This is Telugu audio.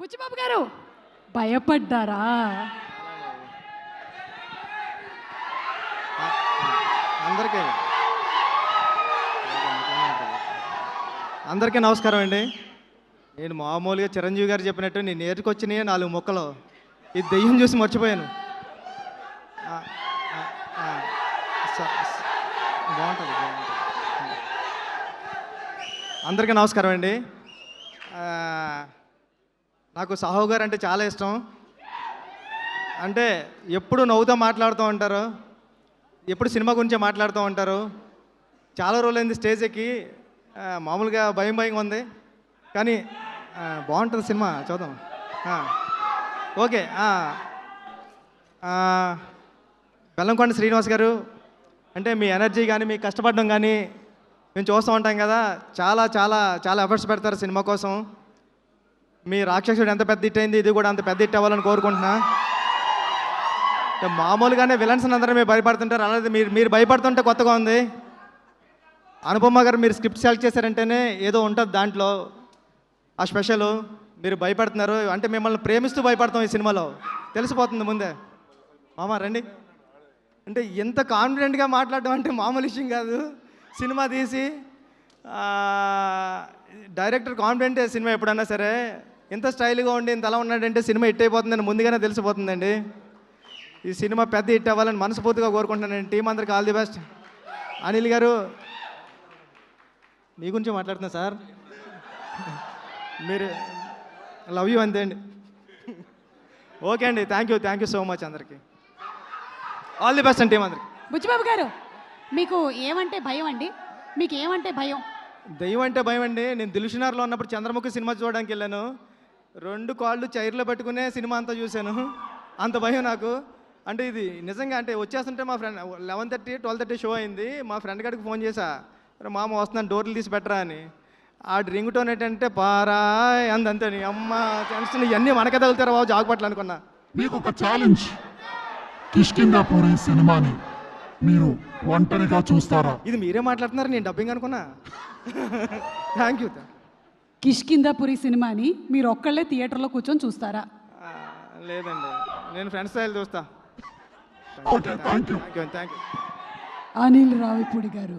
బుచ్చిబాబు గారు భయపడ్డారా? అందరికీ. అందరికీ నమస్కారం అండి. నేను మామూలుగా చిరంజీవి గారు చెప్పినట్టు నేను నేర్చుకొచ్చినాయి నాలుగు మొక్కలు. ఈ దెయ్యం చూసి మర్చిపోయాను. బాగుంటుంది అందరికీ నమస్కారం అండి. నాకు సాహో గారు అంటే చాలా ఇష్టం. అంటే ఎప్పుడు నవ్వుతో మాట్లాడుతూ ఉంటారు. ఎప్పుడు సినిమా గురించే మాట్లాడుతూ ఉంటారు. చాలా రోజులైంది స్టేజ్ ఎక్కి. మామూలుగా భయం భయంగా ఉంది. కానీ బాగుంటుంది సినిమా. చూద్దాం. ఓకే బెల్లంకొండ శ్రీనివాస్ గారు. అంటే మీ ఎనర్జీ కానీ మీ కష్టపడడం కానీ మేము చూస్తూ ఉంటాం కదా. చాలా చాలా చాలా ఎఫర్ట్స్ పెడతారు సినిమా కోసం. మీ రాక్షసుడు ఎంత పెద్ద హిట్ అయింది ఇది కూడా అంత పెద్ద హిట్ అవ్వాలని కోరుకుంటున్నా. మామూలుగానే విలన్స్ అందరూ మీరు భయపడుతుంటారు అలాగే మీరు మీరు భయపడుతుంటే కొత్తగా ఉంది. అనుపమ గారు మీరు స్క్రిప్ట్ సెలెక్ట్ చేశారంటేనే ఏదో ఉంటుంది దాంట్లో. ఆ స్పెషల్ మీరు భయపడుతున్నారు అంటే మిమ్మల్ని ప్రేమిస్తూ భయపడతాం ఈ సినిమాలో. తెలిసిపోతుంది ముందే. మామ రండి. అంటే ఎంత కాన్ఫిడెంట్గా మాట్లాడడం అంటే మామూలు విషయం కాదు. సినిమా తీసి డైరెక్టర్ కాన్ఫిడెంటే సినిమా ఎప్పుడన్నా సరే. ఇంత స్టైల్గా ఉండి ఇంత అలా ఉన్నాడంటే సినిమా హిట్ అయిపోతుందని ముందుగానే తెలిసిపోతుందండి. ఈ సినిమా పెద్ద హిట్ అవ్వాలని మనస్ఫూర్తిగా కోరుకుంటున్నాను. టీం అందరికి ఆల్ ది బెస్ట్. అనిల్ గారు మీ గురించి మాట్లాడుతున్నా సార్. మీరు లవ్ యూ అంతే అండి. ఓకే అండి thank you thank you so much అందరికీ. ఆల్ ది బెస్ట్ అండి టీం అందరికి. బుచ్చిబాబు గారు మీకు ఏమంటే భయం అండి? మీకు ఏమంటే భయం? దయ్యం అంటే భయం అండి. నేను దిల్షునార్లో ఉన్నప్పుడు చంద్రముఖి సినిమా చూడడానికి వెళ్ళాను. రెండు కాళ్ళు చైర్లో పెట్టుకునే సినిమా అంతా చూశాను. అంత భయం నాకు. అంటే ఇది నిజంగా అంటే వచ్చేస్తుంటే మా friend eleven thirty twelve thirty show అయింది. మా ఫ్రెండ్ గడికి ఫోన్ చేశా. "అరే మామ వస్తున్నాను డోర్లు తీసి పెట్టరా అని. ఆ రింగ్ టోన్ ఏంటంటే పారా అందంతే అమ్మ టెన్షన్ ఇవన్నీ మనకే తగులుతారా బాబు జాగ్పట్లు అనుకున్నా. మీకు ఒక ఛాలెంజ్ కిష్కిందాపూరి సినిమాని మీరు ఒంటరిగా చూస్తారా? ఇది మీరే మాట్లాడుతున్నారు? నేను డబ్బింగ్ అనుకున్నా. థ్యాంక్ యూ కిష్కిందాపురి సినిమాని మీరు ఒక్కళ్ళే థియేటర్లో కూర్చొని చూస్తారా? లేదండి. నేను ఫ్రెండ్స్ స్టైల్ చూస్తా. Thank you thank you Anil Ravipudi garu.